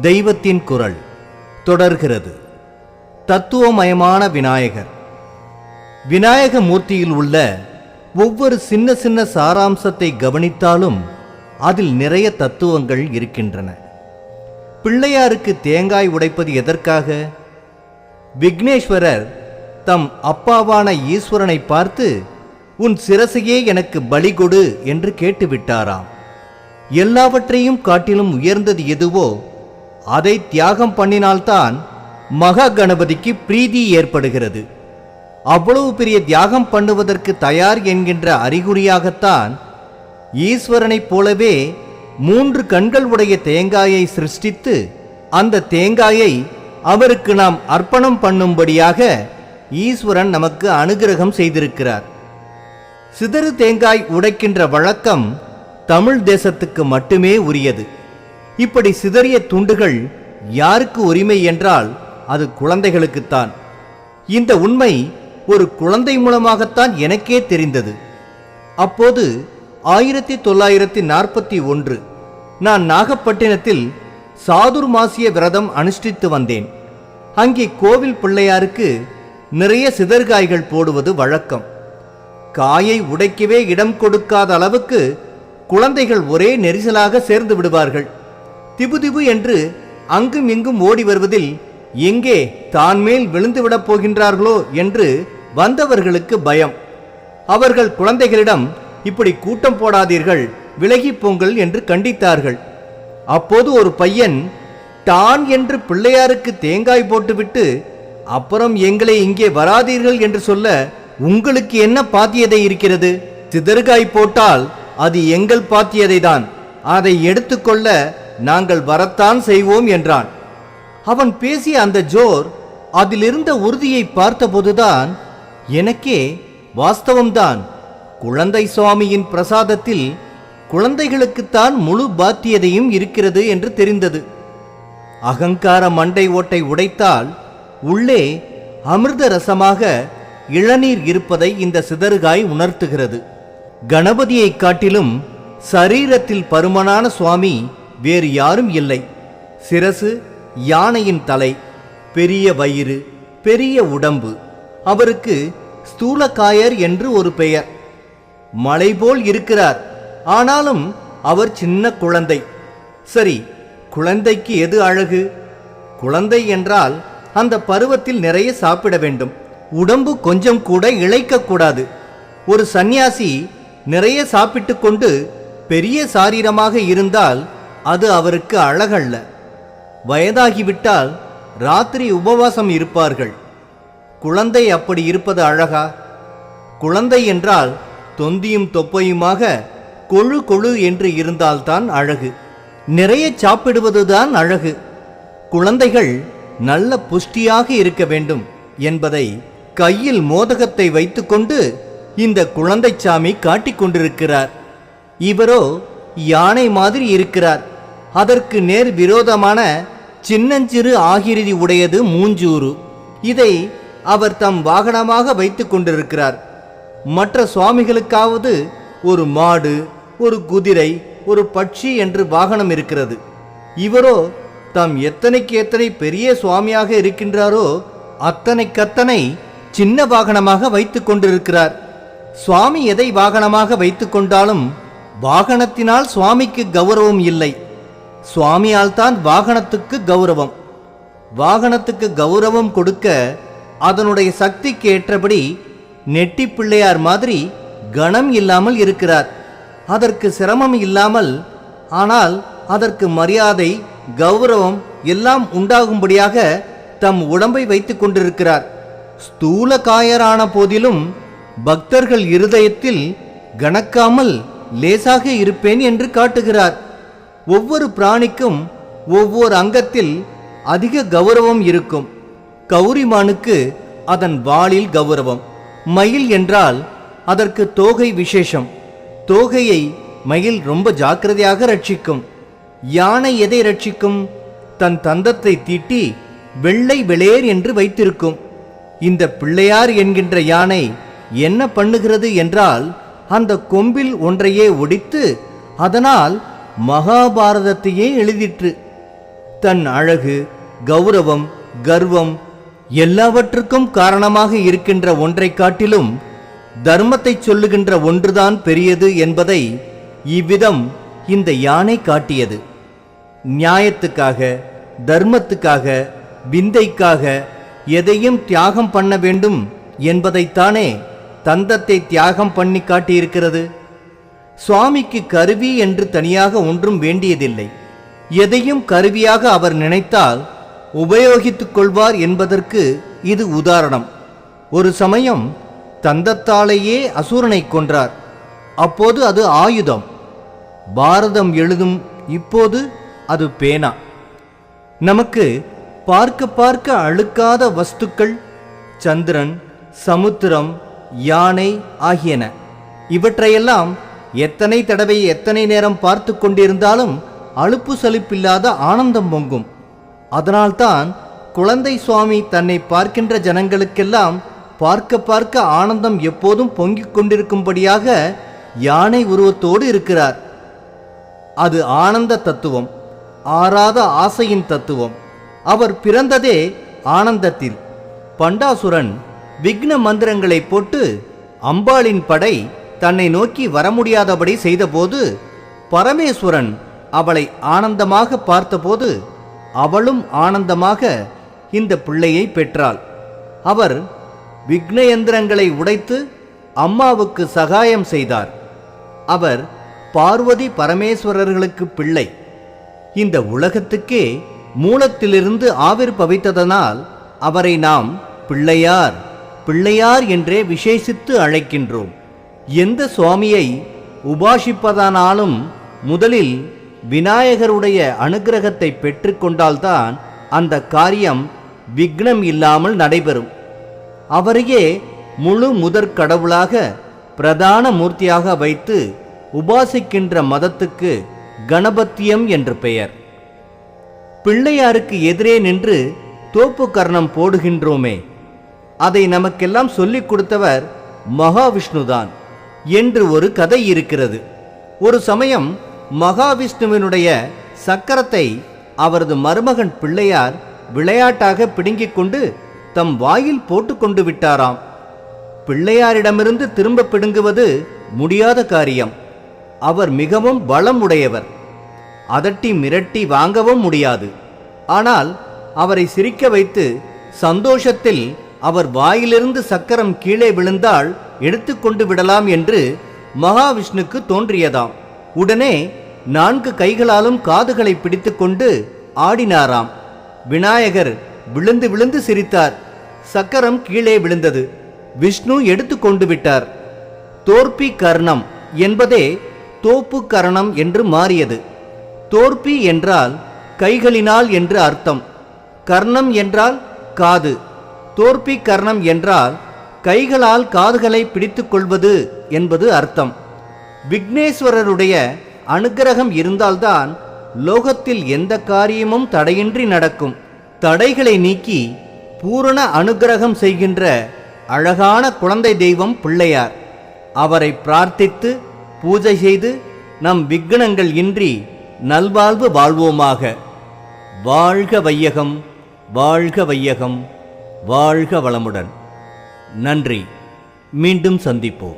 தெய்வத்தின் குரல் தொடர்கிறது. தத்துவமயமான விநாயகர். விநாயக மூர்த்தியில் உள்ள ஒவ்வொரு சின்ன சின்ன சாராம்சத்தை கவனித்தாலும் அதில் நிறைய தத்துவங்கள் இருக்கின்றன. பிள்ளையாருக்கு தேங்காய் உடைப்பது எதற்காக? விக்னேஸ்வரர் தம் அப்பாவான ஈஸ்வரனை பார்த்து உன் சிரசையே எனக்கு பலி கொடு என்று கேட்டுவிட்டாராம். எல்லாவற்றையும் காட்டிலும் உயர்ந்தது எதுவோ அதை தியாகம் பண்ணினால்தான் மகா கணபதிக்கு பிரீதி ஏற்படுகிறது. அவ்வளவு பெரிய தியாகம் பண்ணுவதற்கு தயார் என்கின்ற அறிகுறியாகத்தான் ஈஸ்வரனைப் போலவே மூன்று கண்கள் உடைய தேங்காயை சிருஷ்டித்து அந்த தேங்காயை அவருக்கு நாம் அர்ப்பணம் பண்ணும்படியாக ஈஸ்வரன் நமக்கு அனுகிரகம் செய்திருக்கிறார். சிதறு தேங்காய் உடைக்கின்ற வழக்கம் தமிழ் தேசத்துக்கு மட்டுமே உரியது. இப்படி சிதறிய துண்டுகள் யாருக்கு உரிமை என்றால் அது குழந்தைகளுக்குத்தான். இந்த உண்மை ஒரு குழந்தை மூலமாகத்தான் எனக்கே தெரிந்தது. அப்போது ஆயிரத்தி தொள்ளாயிரத்தி நாற்பத்தி ஒன்று நான் நாகப்பட்டினத்தில் சாதுர்மாசிய விரதம் அனுஷ்டித்து வந்தேன். அங்கே கோவில் பிள்ளையாருக்கு நிறைய சிதறுகாய்கள் போடுவது வழக்கம். காயை உடைக்கவே இடம் கொடுக்காத அளவுக்கு குழந்தைகள் ஒரே நெரிசலாக சேர்ந்து விடுவார்கள். திபு என்று அங்கும் இங்கும் ஓடி வருவதில் எங்கே தான் மேல் விழுந்து விடப் போகின்றார்களோ என்று வந்தவர்களுக்கு பயம். அவர்கள் குழந்தைகளிடம் இப்படி கூட்டம் போடாதீர்கள் விலகி போங்கள் என்று கண்டித்தார்கள். அப்போது ஒரு பையன் டான் என்று பிள்ளையாருக்கு தேங்காய் போட்டுவிட்டு அப்புறம் எங்களை இங்கே வராதீர்கள் என்று சொல்ல உங்களுக்கு என்ன பாத்தியதை இருக்கிறது? சிதறுகாய் போட்டால் அது எங்கள் பாத்தியதை தான் அதை எடுத்துக்கொள்ள நாங்கள் வரத்தான் செய்வோம் என்றான். அவன் பேசிய அந்த ஜோர் அதிலிருந்த உறுதியை பார்த்தபோதுதான் எனக்கே வாஸ்தவம்தான். குழந்தை சுவாமியின் பிரசாதத்தில் குழந்தைகளுக்குத்தான் முழு பாத்தியதையும் இருக்கிறது என்று தெரிந்தது. அகங்கார மண்டை ஓட்டை உடைத்தால் உள்ளே அமிர்த ரசமாக இளநீர் இருப்பதை இந்த சிதறுகாய் உணர்த்துகிறது. கணபதியைக் காட்டிலும் சரீரத்தில் பருமனான சுவாமி வேறு யாரும் இல்லை. சிரசு யானையின் தலை பெரிய வயிறு பெரிய உடம்பு. அவருக்கு ஸ்தூலக்காயர் என்று ஒரு பெயர். மலை போல் இருக்கிறார். ஆனாலும் அவர் சின்ன குழந்தை. சரி குழந்தைக்கு எது அழகு? குழந்தை என்றால் அந்த பருவத்தில் நிறைய சாப்பிட வேண்டும். உடம்பு கொஞ்சம் கூட இழைக்கக்கூடாது ஒரு சந்நியாசி நிறைய சாப்பிட்டு கொண்டு பெரிய சாரீரமாக இருந்தால் அது அவருக்கு அழகல்ல. வயதாகிவிட்டால் ராத்திரி உபவாசம் இருப்பார்கள். குழந்தை அப்படி இருப்பது அழகா? குழந்தை என்றால் தொந்தியும் தொப்பையுமாக கொழு கொழு என்று இருந்தால்தான் அழகு. நிறைய சாப்பிடுவதுதான் அழகு. குழந்தைகள் நல்ல புஷ்டியாக இருக்க வேண்டும் என்பதை கையில் மோதகத்தை வைத்துக்கொண்டு இந்த குழந்தைச்சாமி காட்டிக் கொண்டிருக்கிறார் இவரோ யானை மாதிரி இருக்கிறார். அதற்கு நேர் விரோதமான சின்னஞ்சிறு ஆகிருதி உடையது மூஞ்சூறு. இதை அவர் தம் வாகனமாக வைத்துக் கொண்டிருக்கிறார். மற்ற சுவாமிகளுக்காவது ஒரு மாடு ஒரு குதிரை ஒரு பட்சி என்று வாகனம் இருக்கிறது. இவரோ தாம் எத்தனைக்கு எத்தனை பெரிய சுவாமியாக இருக்கின்றாரோ அத்தனைக்கத்தனை சின்ன வாகனமாக வைத்து கொண்டிருக்கிறார். சுவாமி எதை வாகனமாக வைத்துக்கொண்டாலும் வாகனத்தினால் சுவாமிக்கு கௌரவம் இல்லை. சுவாமியால் தான் வாகனத்துக்கு கௌரவம். வாகனத்துக்கு கௌரவம் கொடுக்க அதனுடைய சக்திக்கு ஏற்றபடி நெட்டி பிள்ளையார் மாதிரி கணம் இல்லாமல் இருக்கிறார். அதற்கு சிரமம் இல்லாமல் ஆனால் அதற்கு மரியாதை கௌரவம் எல்லாம் உண்டாகும்படியாக தம் உடம்பை வைத்துக் கொண்டிருக்கிறார். ஸ்தூல காயரான போதிலும் பக்தர்கள் இருதயத்தில் கணக்காமல் லேசாக இருப்பேன் என்று காட்டுகிறார். ஒவ்வொரு பிராணிக்கும் ஒவ்வொரு அங்கத்தில் அதிக கௌரவம் இருக்கும். கௌரிமானுக்கு அதன் வாளில் கௌரவம். மயில் என்றால் அதற்கு தோகை விசேஷம். தோகையை மயில் ரொம்ப ஜாக்கிரதையாக ரட்சிக்கும். யானை எதை ரட்சிக்கும்? தன் தந்தத்தை தீட்டி வெள்ளை வெளேர் என்று வைத்திருக்கும். இந்த பிள்ளையார் என்கின்ற யானை என்ன பண்ணுகிறது என்றால் அந்த கொம்பில் ஒன்றையே ஒடித்து அதனால் மகாபாரதத்தையே எழுதிற்று. தன் அழகு கௌரவம் கர்வம் எல்லாவற்றுக்கும் காரணமாக இருக்கின்ற ஒன்றைக் காட்டிலும் தர்மத்தை சொல்லுகின்ற ஒன்றுதான் பெரியது என்பதை இவ்விதம் இந்த யானை காட்டியது. நியாயத்துக்காக தர்மத்துக்காக விந்தைக்காக எதையும் தியாகம் பண்ண வேண்டும் என்பதைத்தானே தந்தத்தை தியாகம் பண்ணி காட்டியிருக்கிறது. சுவாமிக்கு கருவி என்று தனியாக ஒன்றும் வேண்டியதில்லை. எதையும் கருவியாக அவர் நினைத்தால் உபயோகித்துக் கொள்வார் என்பதற்கு இது உதாரணம். ஒரு சமயம் தந்தத்தாலேயே அசுரனை கொன்றார். அப்போது அது ஆயுதம். பாரதம் எழுதும் இப்போது அது பேனா. நமக்கு பார்க்க பார்க்க அழுக்காத வஸ்துக்கள் சந்திரன் சமுத்திரம் யானை ஆகியன. இவற்றையெல்லாம் எத்தனை தடவை எத்தனை நேரம் பார்த்து கொண்டிருந்தாலும் அலுப்பு சலிப்பில்லாத ஆனந்தம் பொங்கும். அதனால்தான் குழந்தை சுவாமி தன்னை பார்க்கின்ற ஜனங்களுக்கெல்லாம் பார்க்க பார்க்க ஆனந்தம் எப்போதும் பொங்கிக் கொண்டிருக்கும்படியாக யானை உருவத்தோடு இருக்கிறார். அது ஆனந்த தத்துவம் ஆறாத ஆசையின் தத்துவம். அவர் பிறந்ததே ஆனந்தத்தில். பண்டாசுரன் விக்ன மந்திரங்களை போட்டு அம்பாளின் படை தன்னை நோக்கி வர முடியாதபடி செய்தபோது பரமேஸ்வரன் அவளை ஆனந்தமாக பார்த்தபோது அவளும் ஆனந்தமாக இந்த பிள்ளையை பெற்றாள். அவர் விக்னயந்திரங்களை உடைத்து அம்மாவுக்கு சகாயம் செய்தார். அவர் பார்வதி பரமேஸ்வரர்களுக்கு பிள்ளை. இந்த உலகத்துக்கே மூலத்திலிருந்து ஆவிர் பவித்ததனால் அவரை நாம் பிள்ளையார் பிள்ளையார் என்றே விசேஷித்து அழைக்கின்றோம். எந்த சுவாமியை உபாசிப்பதானாலும் முதலில் விநாயகருடைய அனுக்கிரகத்தை பெற்றுக்கொண்டால்தான் அந்த காரியம் விக்னம் இல்லாமல் நடைபெறும். அவரையே முழு முதற் கடவுளாக பிரதான மூர்த்தியாக வைத்து உபாசிக்கின்ற மதத்துக்கு கணபத்தியம் என்று பெயர். பிள்ளையாருக்கு எதிரே நின்று தோப்பு கர்ணம் போடுகின்றோமே அதை நமக்கெல்லாம் சொல்லிக் கொடுத்தவர் மகாவிஷ்ணுதான். என்று ஒரு கதை இருக்கிறது. ஒரு சமயம் மகாவிஷ்ணுவினுடைய சக்கரத்தை அவரது மருமகன் பிள்ளையார் விளையாட்டாக பிடுங்கிக் கொண்டு தம் வாயில் போட்டுக்கொண்டு விட்டாராம். பிள்ளையாரிடமிருந்து திரும்ப பிடுங்குவது முடியாத காரியம். அவர் மிகவும் பலம் உடையவர். அதட்டி மிரட்டி வாங்கவும் முடியாது. ஆனால் அவரை சிரிக்க வைத்து சந்தோஷத்தில் அவர் வாயிலிருந்து சக்கரம் கீழே விழுந்தால் எடுத்துக்கொண்டு விடலாம் என்று மகாவிஷ்ணுக்கு தோன்றியதாம். உடனே நான்கு கைகளாலும் காதுகளை பிடித்துக்கொண்டு ஆடினாராம். விநாயகர் விழுந்து விழுந்து சிரித்தார். சக்கரம் கீழே விழுந்தது. விஷ்ணு எடுத்து கொண்டு விட்டார். தோற்பி கர்ணம் என்பதே தோப்பு கரணம் என்று மாறியது. தோற்பி என்றால் கைகளினால் என்று அர்த்தம். கர்ணம் என்றால் காது. தோற்பி கர்ணம் என்றால் கைகளால் காதுகளை பிடித்து கொள்வது என்பது அர்த்தம். விக்னேஸ்வரருடைய அனுக்கிரகம் இருந்தால்தான் லோகத்தில் எந்த காரியமும் தடையின்றி நடக்கும். தடைகளை நீக்கி பூரண அனுக்கிரகம் செய்கின்ற அழகான குழந்தை தெய்வம் பிள்ளையார். அவரை பிரார்த்தித்து பூஜை செய்து நம் விக்னங்கள் இன்றி நல்வாழ்வு வாழ்வோமாக. வாழ்க வையகம் வாழ்க வையகம். வாழ்க வளமுடன். நன்றி. மீண்டும் சந்திப்போம்.